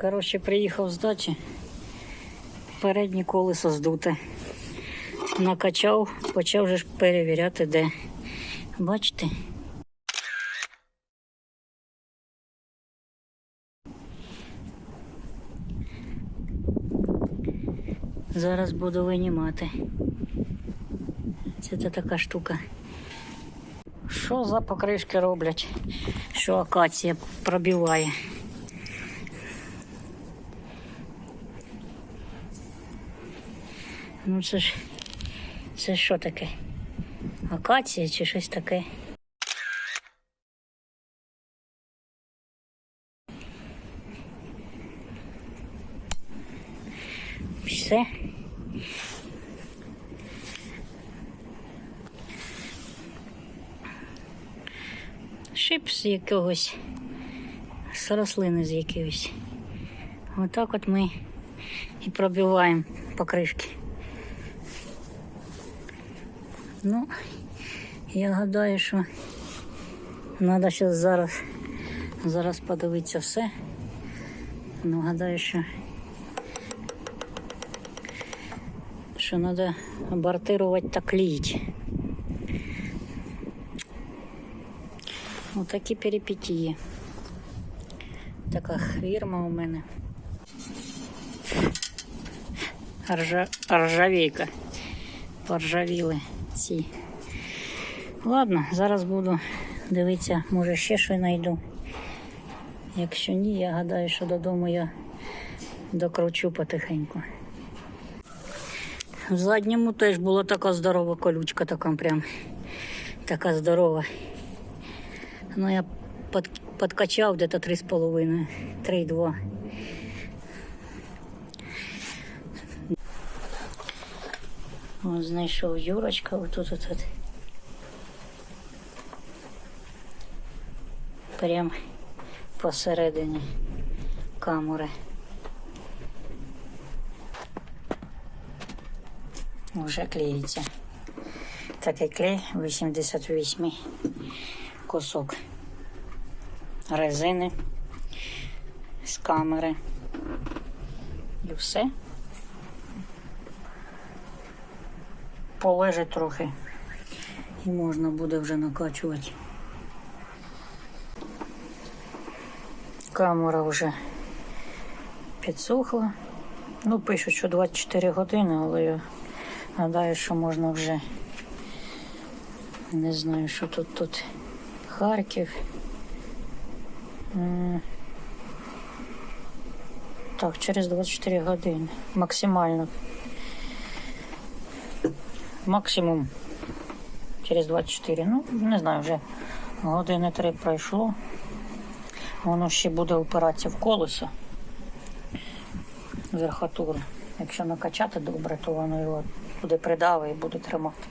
Коротше, приїхав з дачі. Переднє колесо здуте. Накачав, почав же перевіряти, де. Бачите? Зараз буду винімати. Це та така штука. Що за покришки роблять? Що акація пробиває? Ну це ж це що таке? Акація чи щось таке? Все. Шип з якогось, з рослини з якоїсь. Отак от ми і пробиваємо покришки. Ну, я гадаю, що треба ще зараз, зараз подивитися все. Ну, гадаю, що, що треба абортирувати та клеїти. Отакі перипетії. Така фірма у мене. Ржа... Ржавійка. Поржавіли ці. Ладно, зараз буду дивитися, може ще щось знайду. Якщо ні, я гадаю, що додому я докручу потихеньку. В задньому теж була така здорова колючка, така прям така здорова. Ну, я под, подкачав десь 3,5, 3,2. Ось знайшов Юрочка отут отут. Прям посередині камери. Уже клеїться. Такий клей 88 кусок резини з камери. І все. Полежить трохи і можна буде вже накачувати. Камера вже підсохла. Ну, пишуть, що 24 години, але я гадаю, що можна вже не знаю, що тут тут Харків. Так, через 24 години. Максимально. Максимум через 24. Ну, не знаю, вже години три пройшло. Воно ще буде опиратися в колесо. Верхотури. Якщо накачати добре, то воно його буде придави і буде тримати.